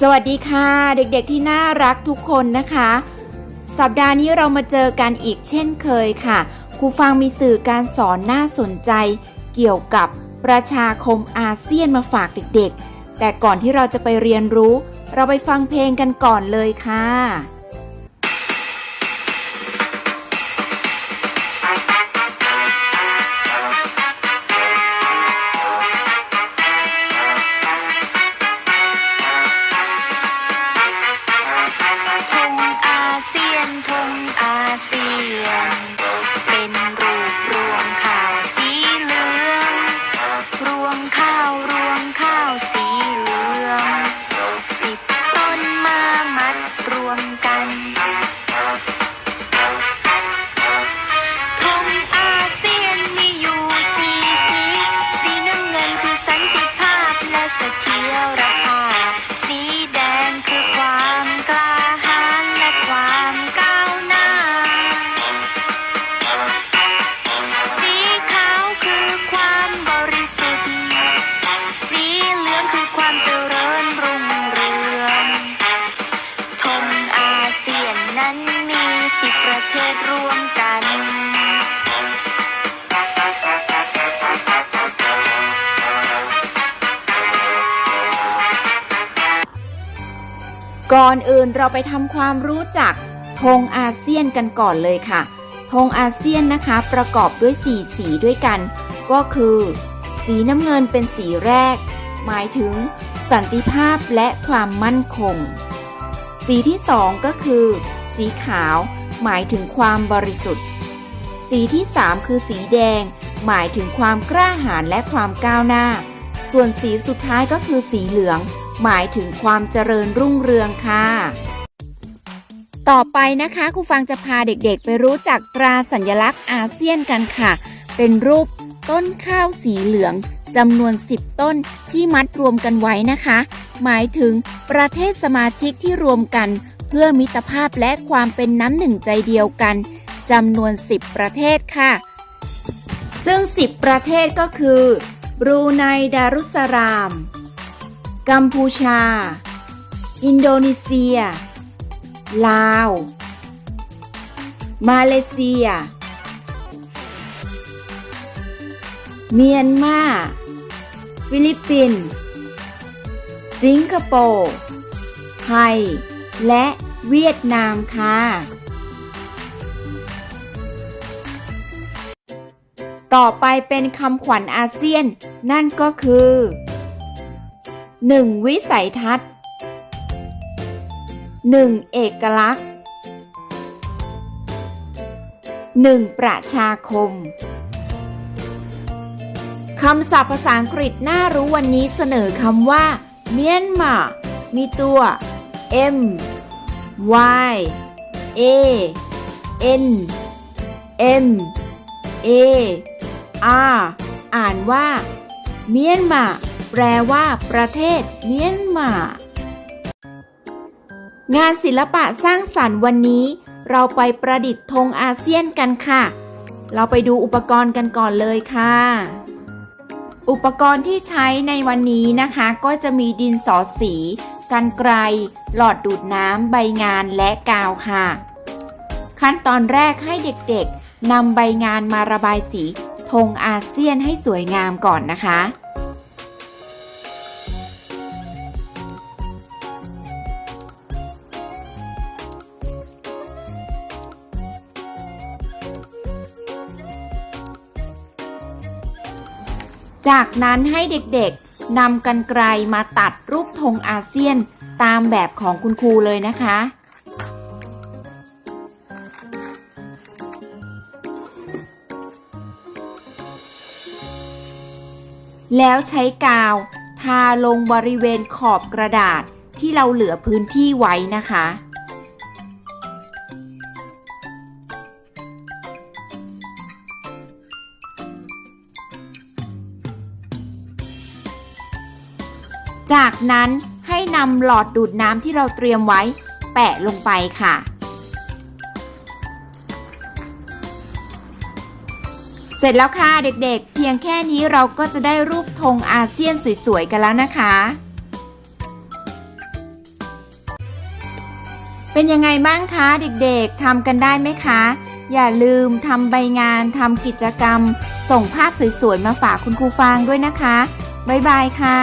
สวัสดีค่ะ เด็กๆที่น่ารักทุกคนนะคะ สัปดาห์นี้เรามาเจอกันอีกเช่นเคยค่ะครูฟังมีสื่อการสอนน่าสนใจ เกี่ยวกับประชาคมอาเซียนมาฝากเด็กๆ แต่ก่อนที่เราจะไปเรียนรู้ เราไปฟังเพลงกันก่อนเลยค่ะ ซียนธ ศรวมกันก่อนอื่นเราไปทำความรู้จักธงอาเซียนกันก่อนเลยค่ะ ธงอาเซียนนะคะประกอบด้วย 4 สีด้วยกัน ก็คือ สีน้ำเงินเป็นสีแรก หมายถึง สันติภาพและความมั่นคง สีที่สองก็คือ สีขาว หมายถึงความบริสุทธิ์ สีที่ 3 คือสีแดง หมายถึงความกล้าหาญและความก้าวหน้า ส่วนสีสุดท้ายก็คือสีเหลือง หมายถึงความเจริญรุ่งเรืองค่ะ ต่อไปนะคะครูฟังจะพาเด็กๆ ไปรู้จักตราสัญลักษณ์อาเซียนกันค่ะ เป็นรูปต้นข้าวสีเหลืองจำนวน 10 ต้นที่มัดรวมกันไว้นะคะ หมายถึงประเทศสมาชิกที่รวมกัน เพื่อมิตรภาพและความเป็นน้ำหนึ่งใจเดียวกันจำนวน 10 ประเทศค่ะ ซึ่ง 10 ประเทศก็คือบรูไนดารุสลาม กัมพูชา อินโดนีเซีย ลาว มาเลเซีย เมียนมา ฟิลิปปินส์สิงคโปร์ไทย และเวียดนามค่ะ ต่อไปเป็นคำขวัญอาเซียน นั่นก็คือ 1. วิสัยทัศน์ 1. เอกลักษณ์ 1. ประชาคมคำศัพท์ภาษาอังกฤษน่ารู้วันนี้เสนอคำว่า เมียนมา มีตัว M Y A N M A R อ่านว่า เมียนมา แปลว่า ประเทศ เมียนมา งานศิลปะสร้างสรรค์วันนี้ เราไปประดิษฐ์ธงอาเซียนกันค่ะ เราไปดูอุปกรณ์กันก่อนเลยค่ะ อุปกรณ์ที่ใช้ในวันนี้นะคะ ก็จะมีดินสอสี กันไกล หลอดดูดน้ำใบงานและกาวค่ะ ขั้นตอนแรกให้เด็กๆนำใบงานมาระบายสีธงอาเซียนให้สวยงามก่อนนะคะ จากนั้นให้เด็กๆ นำกันไกลมาตัดรูปธงอาเซียนตามแบบของคุณครูเลยนะคะ แล้วใช้กาวทาลงบริเวณขอบกระดาษที่เราเหลือพื้นที่ไว้นะคะ จากนั้นให้นำหลอดดูดน้ำที่เราเตรียมไว้ แปะลงไปค่ะ เสร็จแล้วค่ะเด็กๆ เพียงแค่นี้เราก็จะได้รูปธงอาเซียนสวยๆ กันแล้วนะคะ เป็นยังไงบ้างคะเด็กๆทำกันได้ไหมคะ อย่าลืมทำใบงานทำกิจกรรม ส่งภาพสวยๆ มาฝากคุณครูฟางด้วยนะคะ บ๊ายบายค่ะ